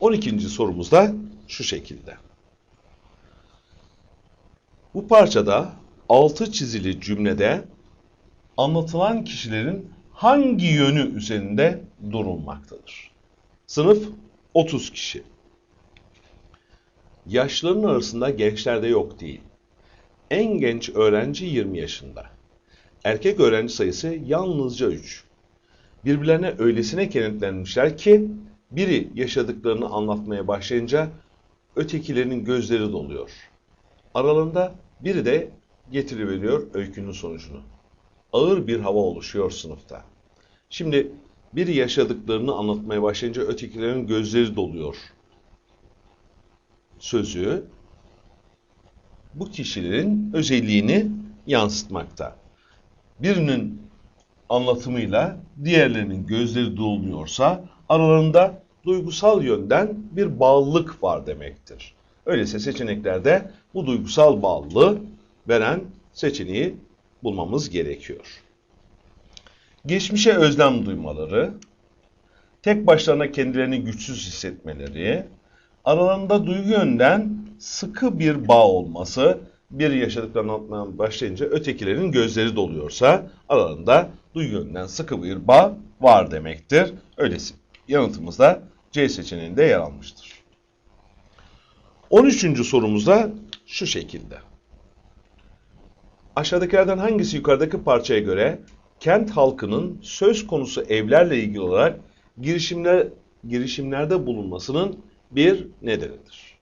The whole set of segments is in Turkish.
12. sorumuz da şu şekilde. Bu parçada altı çizili cümlede anlatılan kişilerin hangi yönü üzerinde durulmaktadır? Sınıf 30 kişi. Yaşların arasında gençler de yok değil. En genç öğrenci 20 yaşında. Erkek öğrenci sayısı yalnızca 3. Birbirlerine öylesine kenetlenmişler ki biri yaşadıklarını anlatmaya başlayınca ötekilerinin gözleri doluyor. Aralarında biri de getiriveriyor öykünün sonucunu. Ağır bir hava oluşuyor sınıfta. Şimdi biri yaşadıklarını anlatmaya başlayınca ötekilerin gözleri doluyor. Sözü bu kişilerin özelliğini yansıtmakta. Birinin anlatımıyla diğerlerinin gözleri doluyorsa aralarında duygusal yönden bir bağlılık var demektir. Öyleyse seçeneklerde bu duygusal bağlılığı veren seçeneği bulmamız gerekiyor. Geçmişe özlem duymaları, tek başlarına kendilerini güçsüz hissetmeleri, aralarında duygu yönden sıkı bir bağ olması, bir yaşadıklarını anlatmaya başlayınca ötekilerin gözleri doluyorsa aralarında duygu yönden sıkı bir bağ var demektir. Öylesi yanıtımız da C seçeneğinde yer almıştır. 13. sorumuzda şu şekilde. Aşağıdakilerden hangisi yukarıdaki parçaya göre kent halkının söz konusu evlerle ilgili olarak girişimler girişimlerde bulunmasının bir nedenidir?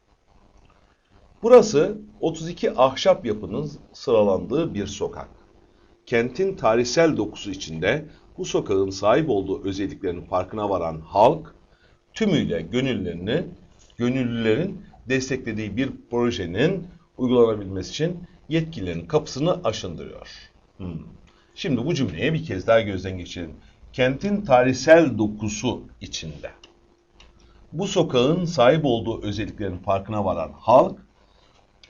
Burası 32 ahşap yapının sıralandığı bir sokak. Kentin tarihsel dokusu içinde bu sokağın sahip olduğu özelliklerin farkına varan halk tümüyle gönüllerini, gönüllülerin desteklediği bir projenin uygulanabilmesi için yetkililerin kapısını aşındırıyor. Hmm. Şimdi bu cümleye bir kez daha gözden geçirelim. Kentin tarihsel dokusu içinde. Bu sokağın sahip olduğu özelliklerin farkına varan halk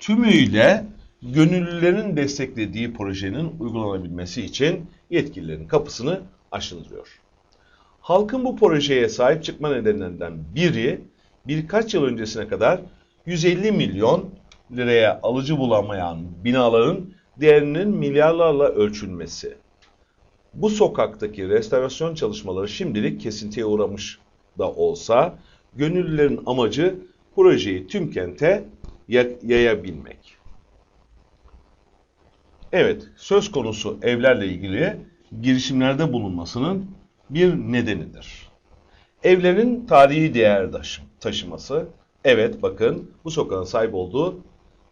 tümüyle gönüllülerin desteklediği projenin uygulanabilmesi için yetkililerin kapısını aşındırıyor. Halkın bu projeye sahip çıkma nedenlerinden biri birkaç yıl öncesine kadar 150 milyon liraya alıcı bulamayan binaların değerinin milyarlarla ölçülmesi. Bu sokaktaki restorasyon çalışmaları şimdilik kesintiye uğramış da olsa gönüllülerin amacı projeyi tüm kente yayabilmek. Evet, söz konusu evlerle ilgili girişimlerde bulunmasının bir nedenidir. Evlerin tarihi değer taşıması, evet bakın bu sokağın sahip olduğu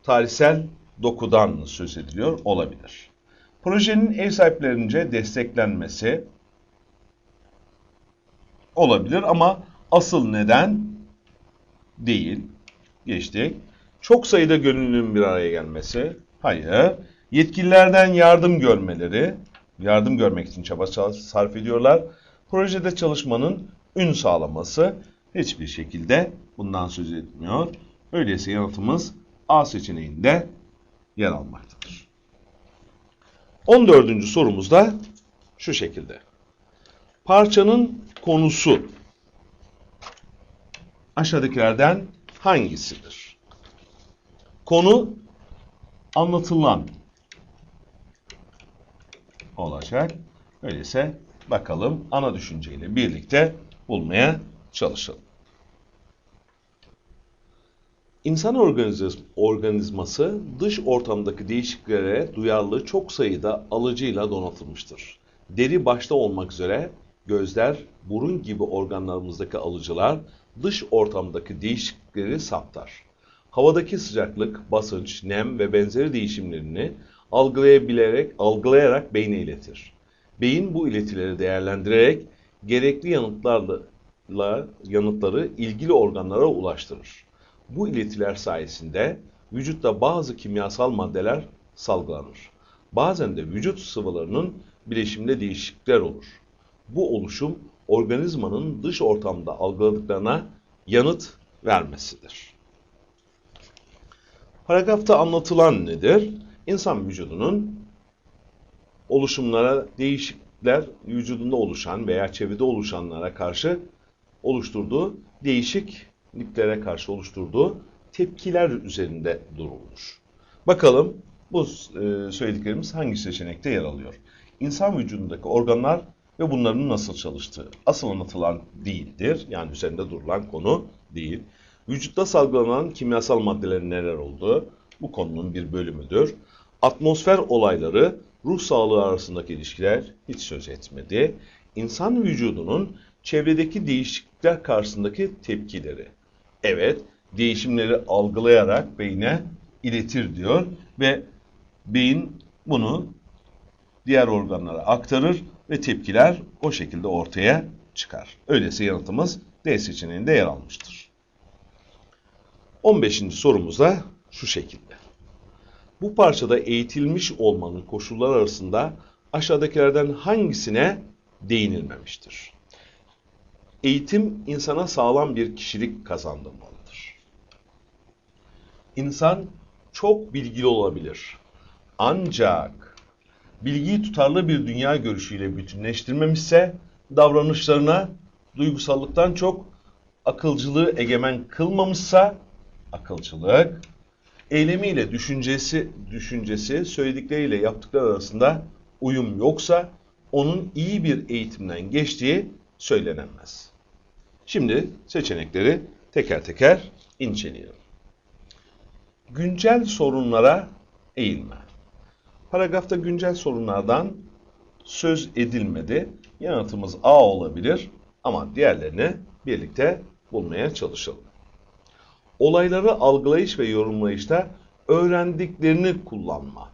tarihsel dokudan söz ediliyor olabilir. Projenin ev sahiplerince desteklenmesi olabilir ama asıl neden değil. Geçtik. Çok sayıda gönüllünün bir araya gelmesi. Hayır. Yetkililerden yardım görmeleri. Yardım görmek için çaba sarf ediyorlar. Projede çalışmanın ün sağlaması hiçbir şekilde bundan söz etmiyor. Öyleyse yanıtımız A seçeneğinde yer almaktadır. 14. sorumuz da şu şekilde. Parçanın konusu aşağıdakilerden hangisidir? Konu anlatılan olacak. Öyleyse bakalım ana düşünceyle birlikte bulmaya çalışalım. İnsan organizması dış ortamdaki değişikliklere duyarlı çok sayıda alıcıyla donatılmıştır. Deri başta olmak üzere gözler, burun gibi organlarımızdaki alıcılar dış ortamdaki değişiklikleri saptar. Havadaki sıcaklık, basınç, nem ve benzeri değişimlerini algılayabilerek, algılayarak beyne iletir. Beyin bu iletileri değerlendirerek gerekli yanıtlarla yanıtları ilgili organlara ulaştırır. Bu iletiler sayesinde vücutta bazı kimyasal maddeler salgılanır. Bazen de vücut sıvılarının bileşiminde değişiklikler olur. Bu oluşum organizmanın dış ortamda algıladıklarına yanıt vermesidir. Paragrafta anlatılan nedir? İnsan vücudunun oluşumlara değişiklikler vücudunda oluşan veya çevrede oluşanlara karşı oluşturduğu değişik öğrendiklere karşı oluşturduğu tepkiler üzerinde durulmuş. Bakalım bu e, söylediklerimiz hangi seçenekte yer alıyor? İnsan vücudundaki organlar ve bunların nasıl çalıştığı asıl anlatılan değildir. Yani üzerinde durulan konu değil. Vücutta salgılanan kimyasal maddelerin neler olduğu bu konunun bir bölümüdür. Atmosfer olayları, ruh sağlığı arasındaki ilişkiler hiç söz etmedi. İnsan vücudunun çevredeki değişiklikler karşısındaki tepkileri. Evet, değişimleri algılayarak beyne iletir diyor ve beyin bunu diğer organlara aktarır ve tepkiler o şekilde ortaya çıkar. Öyleyse yanıtımız D seçeneğinde yer almıştır. 15. sorumuz da şu şekilde. Bu parçada eğitilmiş olmanın koşulları arasında aşağıdakilerden hangisine değinilmemiştir? Eğitim insana sağlam bir kişilik kazandırmalıdır. İnsan çok bilgili olabilir. Ancak bilgiyi tutarlı bir dünya görüşüyle bütünleştirmemişse davranışlarına duygusallıktan çok akılcılığı egemen kılmamışsa akılcılık eylemiyle düşüncesi düşüncesi söyledikleriyle yaptıkları arasında uyum yoksa onun iyi bir eğitimden geçtiği söylenemez. Şimdi seçenekleri teker teker inceleyelim. Güncel sorunlara eğilme. Paragrafta güncel sorunlardan söz edilmedi. Yanıtımız A olabilir ama diğerlerini birlikte bulmaya çalışalım. Olayları algılayış ve yorumlayışta öğrendiklerini kullanma.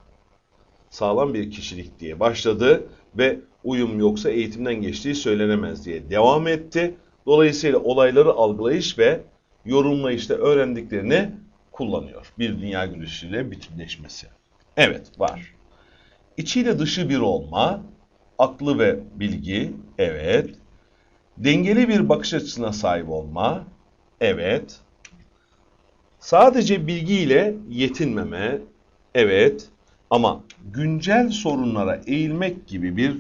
Sağlam bir kişilik diye başladı ve uyum yoksa eğitimden geçtiği söylenemez diye devam etti. Dolayısıyla olayları algılayış ve yorumlayışta öğrendiklerini kullanıyor. Bir dünya görüşüyle bütünleşmesi. Evet var. İçiyle dışı bir olma, aklı ve bilgi, evet. Dengeli bir bakış açısına sahip olma, evet. Sadece bilgiyle yetinmeme, evet. Ama güncel sorunlara eğilmek gibi bir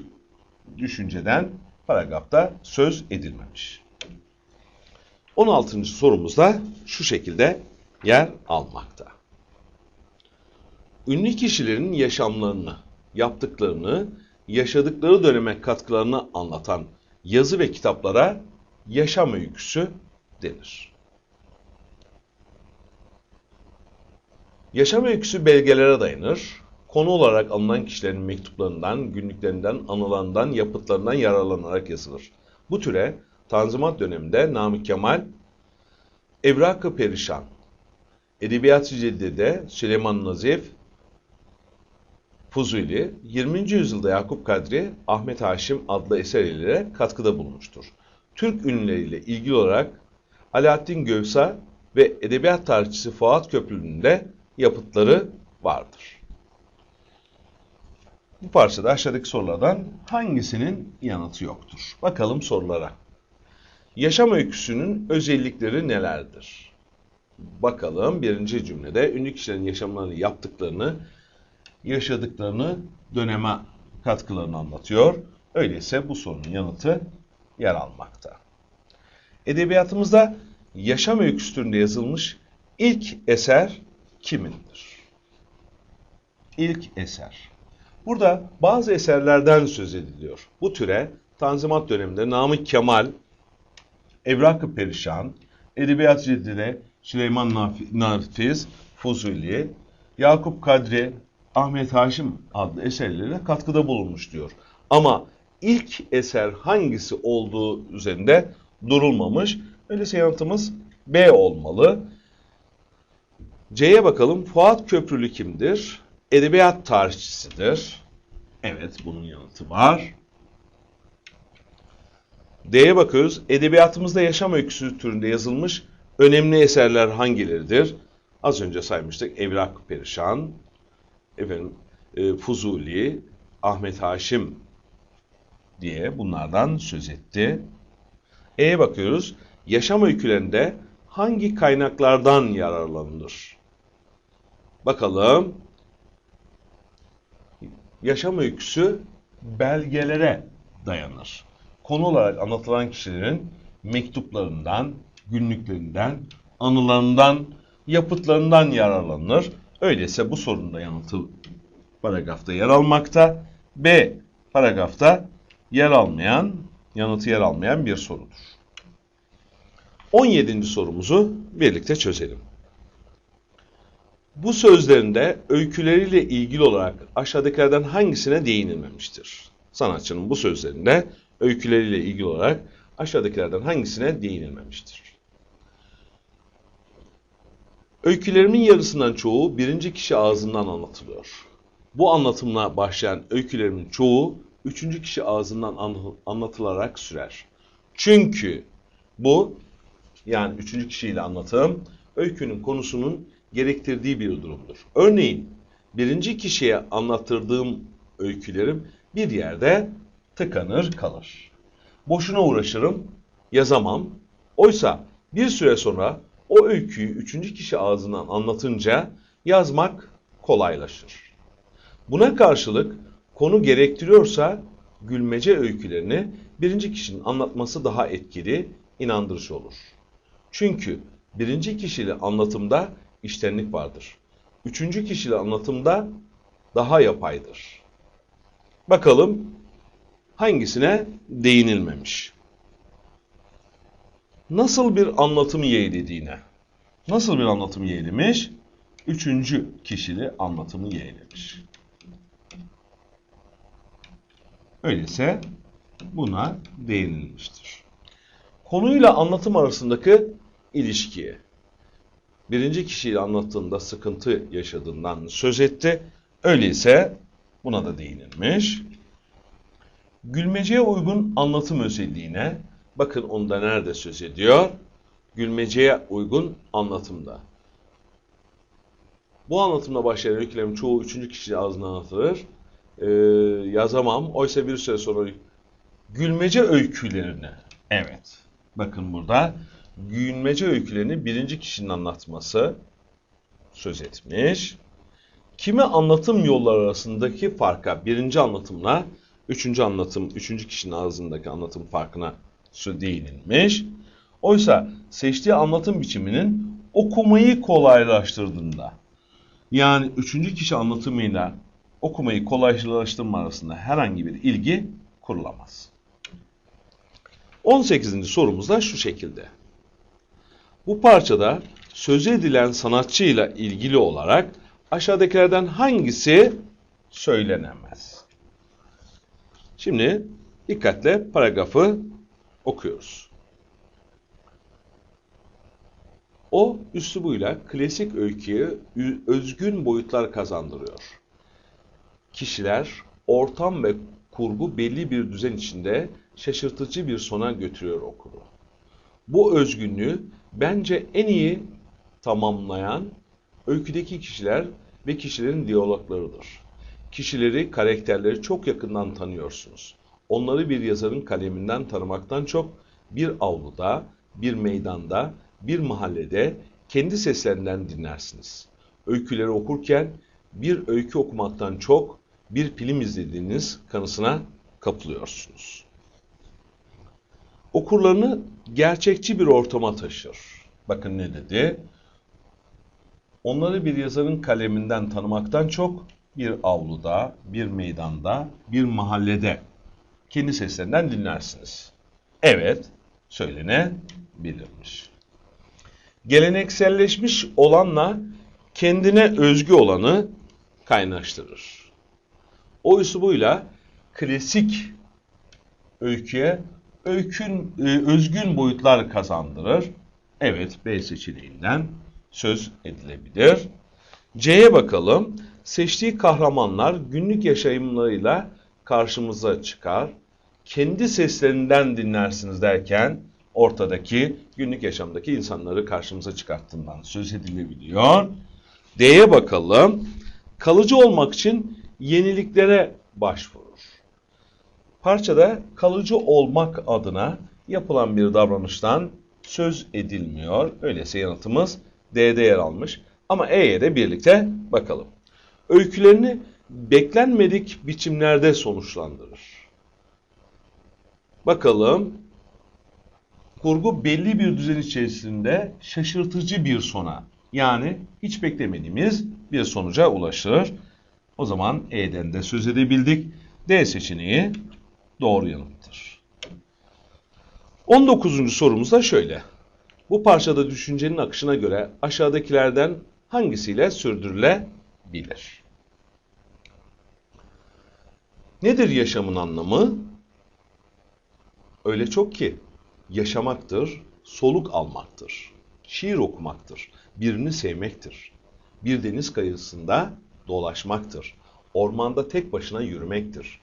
düşünceden paragrafta söz edilmemiş. 16. sorumuzda şu şekilde yer almakta. Ünlü kişilerin yaşamlarını, yaptıklarını, yaşadıkları döneme katkılarını anlatan yazı ve kitaplara yaşam öyküsü denir. Yaşam öyküsü belgelere dayanır. Konu olarak alınan kişilerin mektuplarından, günlüklerinden, anılarından, yapıtlarından yararlanarak yazılır. Bu türe Tanzimat döneminde Namık Kemal, Evrak-ı Perişan, Edebiyat-ı Ceddide'de Süleyman Nazif, Fuzuli, 20. yüzyılda Yakup Kadri, Ahmet Haşim adlı eserleriyle katkıda bulunmuştur. Türk ünlüleriyle ilgili olarak Alaaddin Gövsa ve edebiyat tarihçisi Fuat Köprülü'nün de yapıtları vardır. Bu parçada aşağıdaki sorulardan hangisinin yanıtı yoktur? Bakalım sorulara. Yaşam öyküsünün özellikleri nelerdir? Bakalım birinci cümlede ünlü kişilerin yaşamlarını yaptıklarını, yaşadıklarını döneme katkılarını anlatıyor. Öyleyse bu sorunun yanıtı yer almakta. Edebiyatımızda yaşam öyküsü yazılmış ilk eser kimindir? İlk eser. Burada bazı eserlerden söz ediliyor. Bu türe Tanzimat döneminde Namık Kemal, Evrak-ı Perişan, Edebiyat Ceddide Süleyman Nafiz, Fuzuli, Yakup Kadri, Ahmet Haşim adlı eserlere katkıda bulunmuş diyor. Ama ilk eser hangisi olduğu üzerinde durulmamış. Öyleyse yanıtımız B olmalı. C'ye bakalım. Fuat Köprülü kimdir? Edebiyat tarihçisidir. Evet, bunun yanıtı var. D'ye bakıyoruz. Edebiyatımızda yaşam öyküsü türünde yazılmış önemli eserler hangileridir? Az önce saymıştık. Evrak Perişan, efendim, e, Fuzuli, Ahmet Haşim diye bunlardan söz etti. E'ye bakıyoruz. Yaşam öykülerinde hangi kaynaklardan yararlanılır? Bakalım. Yaşam öyküsü belgelere dayanır. Konu olarak anlatılan kişilerin mektuplarından, günlüklerinden, anılarından, yapıtlarından yararlanır. Öyleyse bu sorunun da yanıtı paragrafta yer almakta. B paragrafta yer almayan, yanıtı yer almayan bir sorudur. 17. sorumuzu birlikte çözelim. Bu sözlerinde öyküleriyle ilgili olarak aşağıdakilerden hangisine değinilmemiştir? Sanatçının bu sözlerinde öyküleriyle ilgili olarak aşağıdakilerden hangisine değinilmemiştir? Öykülerimin yarısından çoğu birinci kişi ağzından anlatılıyor. Bu anlatımla başlayan öykülerimin çoğu üçüncü kişi ağzından an- anlatılarak sürer. Çünkü bu yani üçüncü kişiyle anlatım öykünün konusunun gerektirdiği bir durumdur. Örneğin birinci kişiye anlattırdığım öykülerim bir yerde tıkanır kalır. Boşuna uğraşırım, yazamam. Oysa bir süre sonra o öyküyü üçüncü kişi ağzından anlatınca yazmak kolaylaşır. Buna karşılık konu gerektiriyorsa gülmece öykülerini birinci kişinin anlatması daha etkili, inandırıcı olur. Çünkü birinci kişili anlatımda iştenlik vardır. Üçüncü kişili anlatımda daha yapaydır. Bakalım hangisine değinilmemiş. Nasıl bir anlatım yeğlediğine. Nasıl bir anlatım yeğlemiş? Üçüncü kişili anlatımı yeğlemiş. Öyleyse buna değinilmiştir. Konuyla anlatım arasındaki ilişkiye. Birinci kişiyle anlattığında sıkıntı yaşadığından söz etti. Öyleyse buna da değinilmiş. Gülmeceye uygun anlatım özelliğine, bakın onda nerede söz ediyor? Gülmeceye uygun anlatımda. Bu anlatımla başlayan öykülerin çoğu üçüncü kişi ağzından anlatılır. Ee, yazamam. Oysa bir süre sonra gülmece öykülerini, evet, bakın burada gülmece öykülerini birinci kişinin anlatması söz etmiş. Kimi anlatım yolları arasındaki farka birinci anlatımla üçüncü anlatım, üçüncü kişinin ağzındaki anlatım farkına değinilmiş. Oysa seçtiği anlatım biçiminin okumayı kolaylaştırdığında, yani üçüncü kişi anlatımıyla okumayı kolaylaştırma arasında herhangi bir ilgi kurulamaz. 18. sorumuz da şu şekilde. Bu parçada söz edilen sanatçıyla ilgili olarak aşağıdakilerden hangisi söylenemez? Şimdi dikkatle paragrafı okuyoruz. O üslubuyla klasik öyküye özgün boyutlar kazandırıyor. Kişiler, ortam ve kurgu belli bir düzen içinde şaşırtıcı bir sona götürüyor okuru. Bu özgünlüğü bence en iyi tamamlayan öyküdeki kişiler ve kişilerin diyaloglarıdır. Kişileri, karakterleri çok yakından tanıyorsunuz. Onları bir yazarın kaleminden tanımaktan çok bir avluda, bir meydanda, bir mahallede kendi seslerinden dinlersiniz. Öyküleri okurken bir öykü okumaktan çok bir film izlediğiniz kanısına kapılıyorsunuz okurlarını gerçekçi bir ortama taşır. Bakın ne dedi? Onları bir yazarın kaleminden tanımaktan çok bir avluda, bir meydanda, bir mahallede kendi seslerinden dinlersiniz. Evet, söylenebilirmiş. Gelenekselleşmiş olanla kendine özgü olanı kaynaştırır. O üslubuyla klasik öyküye öykün e, özgün boyutlar kazandırır. Evet B seçeneğinden söz edilebilir. C'ye bakalım. Seçtiği kahramanlar günlük yaşamlarıyla karşımıza çıkar. Kendi seslerinden dinlersiniz derken ortadaki günlük yaşamdaki insanları karşımıza çıkarttığından söz edilebiliyor. D'ye bakalım. Kalıcı olmak için yeniliklere başvurur. Parçada kalıcı olmak adına yapılan bir davranıştan söz edilmiyor. Öyleyse yanıtımız D'de yer almış. Ama E'ye de birlikte bakalım. Öykülerini beklenmedik biçimlerde sonuçlandırır. Bakalım Kurgu belli bir düzen içerisinde şaşırtıcı bir sona yani hiç beklemediğimiz bir sonuca ulaştırır. O zaman E'den de söz edebildik. D seçeneği doğru yanıttır. 19. sorumuz da şöyle. Bu parçada düşüncenin akışına göre aşağıdakilerden hangisiyle sürdürülebilir? Nedir yaşamın anlamı? Öyle çok ki yaşamaktır, soluk almaktır, şiir okumaktır, birini sevmektir. Bir deniz kıyısında dolaşmaktır, ormanda tek başına yürümektir.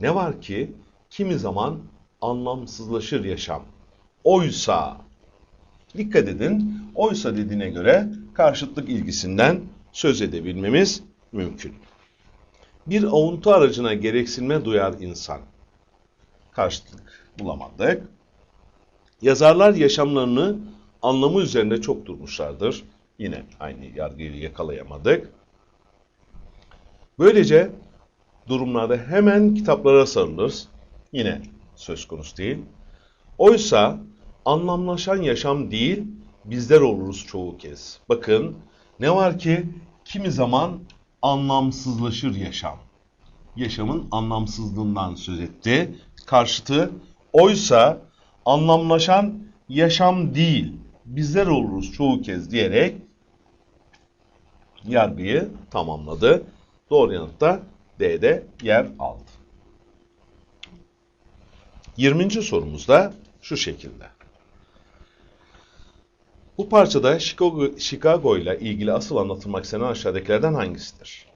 Ne var ki kimi zaman anlamsızlaşır yaşam. Oysa, dikkat edin, oysa dediğine göre karşıtlık ilgisinden söz edebilmemiz mümkün. Bir avuntu aracına gereksinme duyar insan. Karşıtlık bulamadık. Yazarlar yaşamlarını anlamı üzerinde çok durmuşlardır. Yine aynı yargıyı yakalayamadık. Böylece durumlarda hemen kitaplara sarılırız. Yine söz konusu değil. Oysa anlamlaşan yaşam değil, bizler oluruz çoğu kez. Bakın ne var ki kimi zaman anlamsızlaşır yaşam. Yaşamın anlamsızlığından söz etti. Karşıtı oysa anlamlaşan yaşam değil, bizler oluruz çoğu kez diyerek yargıyı tamamladı. Doğru yanıt da D'de yer aldı. 20. sorumuz da şu şekilde. Bu parçada Chicago, Chicago ile ilgili asıl anlatılmak istenen aşağıdakilerden hangisidir?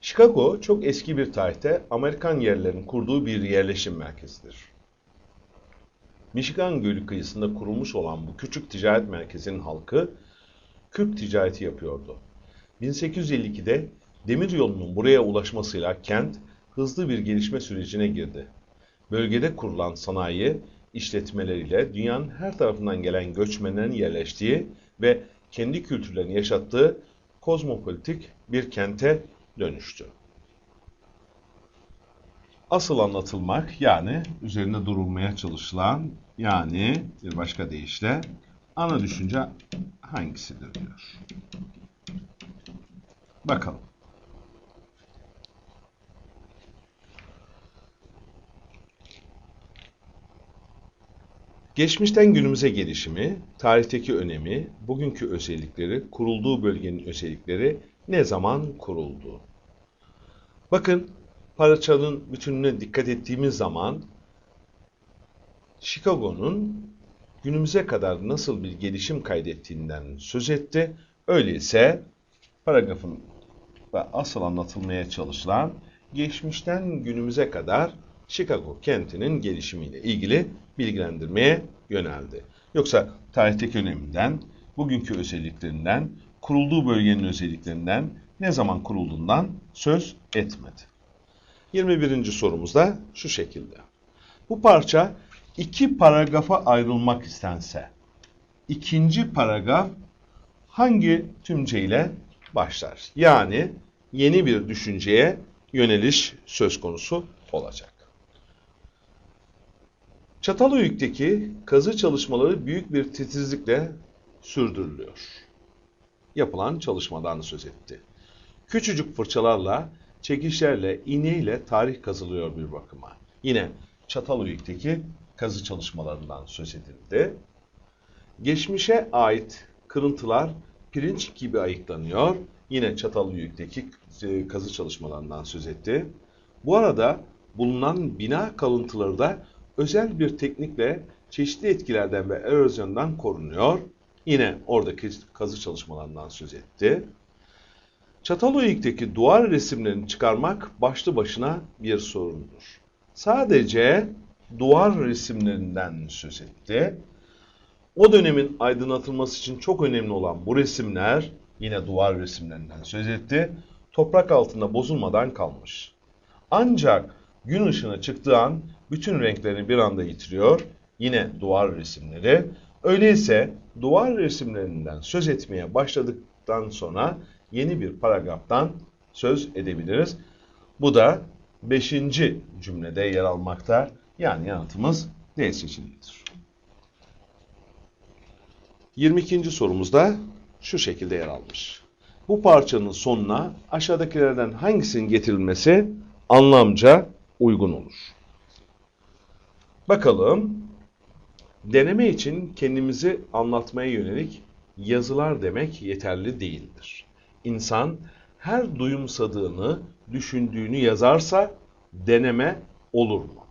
Chicago çok eski bir tarihte Amerikan yerlerin kurduğu bir yerleşim merkezidir. Michigan Gölü kıyısında kurulmuş olan bu küçük ticaret merkezinin halkı kürk ticareti yapıyordu. 1852'de demir yolunun buraya ulaşmasıyla kent hızlı bir gelişme sürecine girdi. Bölgede kurulan sanayi işletmeleriyle dünyanın her tarafından gelen göçmenlerin yerleştiği ve kendi kültürlerini yaşattığı kozmopolitik bir kente dönüştü. Asıl anlatılmak yani üzerinde durulmaya çalışılan yani bir başka deyişle ana düşünce hangisidir diyor. Bakalım. Geçmişten günümüze gelişimi, tarihteki önemi, bugünkü özellikleri, kurulduğu bölgenin özellikleri, ne zaman kuruldu? Bakın parçanın bütününe dikkat ettiğimiz zaman Chicago'nun günümüze kadar nasıl bir gelişim kaydettiğinden söz etti. Öyleyse paragrafın ve asıl anlatılmaya çalışılan geçmişten günümüze kadar Chicago kentinin gelişimiyle ilgili bilgilendirmeye yöneldi. Yoksa tarihteki öneminden, bugünkü özelliklerinden, kurulduğu bölgenin özelliklerinden, ne zaman kurulduğundan söz etmedi. 21. sorumuz da şu şekilde. Bu parça iki paragrafa ayrılmak istense, ikinci paragraf hangi tümceyle başlar? Yani yeni bir düşünceye yöneliş söz konusu olacak. Çatalhöyük'teki kazı çalışmaları büyük bir titizlikle sürdürülüyor. Yapılan çalışmadan söz etti. Küçücük fırçalarla, çekişlerle, iğneyle tarih kazılıyor bir bakıma. Yine Çatalhöyük'teki kazı çalışmalarından söz edildi. Geçmişe ait kırıntılar pirinç gibi ayıklanıyor. Yine Çatalhöyük'teki e, kazı çalışmalarından söz etti. Bu arada bulunan bina kalıntıları da özel bir teknikle çeşitli etkilerden ve erozyondan korunuyor. Yine oradaki kazı çalışmalarından söz etti. Çatalhöyük'teki duvar resimlerini çıkarmak başlı başına bir sorundur. Sadece duvar resimlerinden söz etti. O dönemin aydınlatılması için çok önemli olan bu resimler, yine duvar resimlerinden söz etti, toprak altında bozulmadan kalmış. Ancak gün ışığına çıktığı an bütün renklerini bir anda yitiriyor. Yine duvar resimleri. Öyleyse duvar resimlerinden söz etmeye başladıktan sonra yeni bir paragraftan söz edebiliriz. Bu da 5. cümlede yer almakta. Yani yanıtımız D seçeneğidir. 22. sorumuzda şu şekilde yer almış. Bu parçanın sonuna aşağıdakilerden hangisinin getirilmesi anlamca uygun olur? Bakalım. Deneme için kendimizi anlatmaya yönelik yazılar demek yeterli değildir. İnsan her duyumsadığını, düşündüğünü yazarsa deneme olur mu?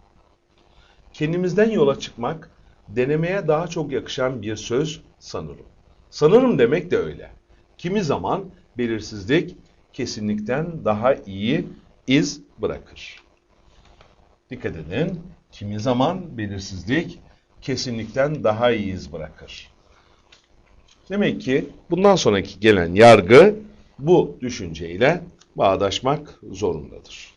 Kendimizden yola çıkmak denemeye daha çok yakışan bir söz sanırım. Sanırım demek de öyle. Kimi zaman belirsizlik kesinlikten daha iyi iz bırakır. Dikkat edin. Kimi zaman belirsizlik kesinlikten daha iyi iz bırakır. Demek ki bundan sonraki gelen yargı bu düşünceyle bağdaşmak zorundadır.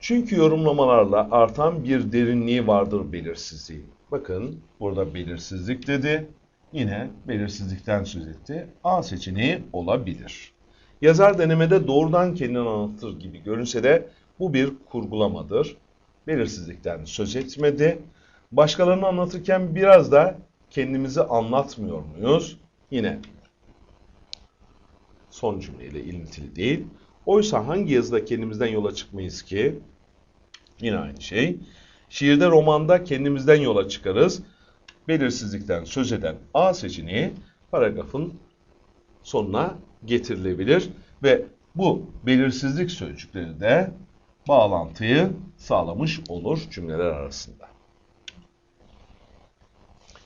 Çünkü yorumlamalarla artan bir derinliği vardır belirsizliği. Bakın burada belirsizlik dedi. Yine belirsizlikten söz etti. A seçeneği olabilir. Yazar denemede doğrudan kendini anlatır gibi görünse de bu bir kurgulamadır. Belirsizlikten söz etmedi. Başkalarını anlatırken biraz da kendimizi anlatmıyor muyuz? Yine son cümleyle ilintili değil. Oysa hangi yazıda kendimizden yola çıkmayız ki? Yine aynı şey. Şiirde, romanda kendimizden yola çıkarız. Belirsizlikten söz eden A seçeneği paragrafın sonuna getirilebilir ve bu belirsizlik sözcükleri de bağlantıyı sağlamış olur cümleler arasında.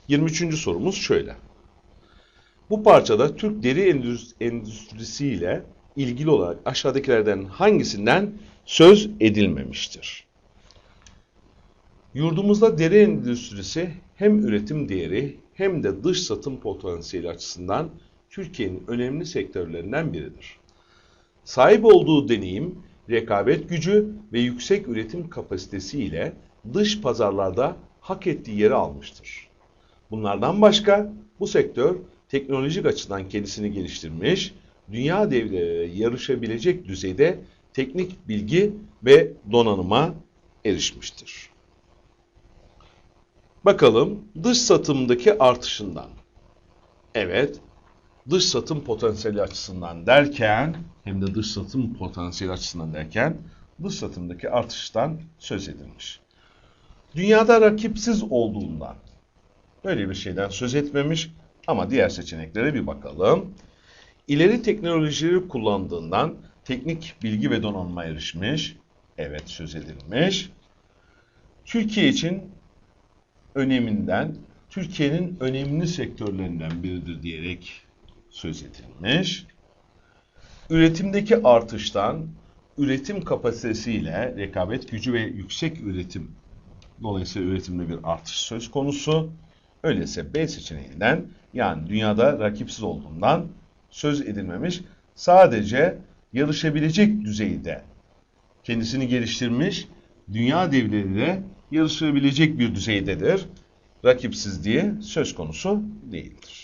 23. sorumuz şöyle. Bu parçada Türk deri endüs- endüstrisi ile ilgili olarak aşağıdakilerden hangisinden söz edilmemiştir? Yurdumuzda deri endüstrisi hem üretim değeri hem de dış satım potansiyeli açısından Türkiye'nin önemli sektörlerinden biridir. Sahip olduğu deneyim, rekabet gücü ve yüksek üretim kapasitesi ile dış pazarlarda hak ettiği yeri almıştır. Bunlardan başka bu sektör teknolojik açıdan kendisini geliştirmiş, dünya devleriyle yarışabilecek düzeyde teknik bilgi ve donanıma erişmiştir. Bakalım dış satımdaki artışından. Evet, dış satım potansiyeli açısından derken, hem de dış satım potansiyeli açısından derken, dış satımdaki artıştan söz edilmiş. Dünyada rakipsiz olduğundan, böyle bir şeyden söz etmemiş ama diğer seçeneklere bir bakalım. İleri teknolojileri kullandığından teknik bilgi ve donanıma erişmiş. Evet söz edilmiş. Türkiye için öneminden, Türkiye'nin önemli sektörlerinden biridir diyerek söz edilmiş. Üretimdeki artıştan, üretim kapasitesiyle rekabet gücü ve yüksek üretim, dolayısıyla üretimde bir artış söz konusu. Öyleyse B seçeneğinden yani dünyada rakipsiz olduğundan söz edilmemiş. Sadece yarışabilecek düzeyde kendisini geliştirmiş, dünya devleriyle yarışabilecek bir düzeydedir. Rakipsizliği söz konusu değildir.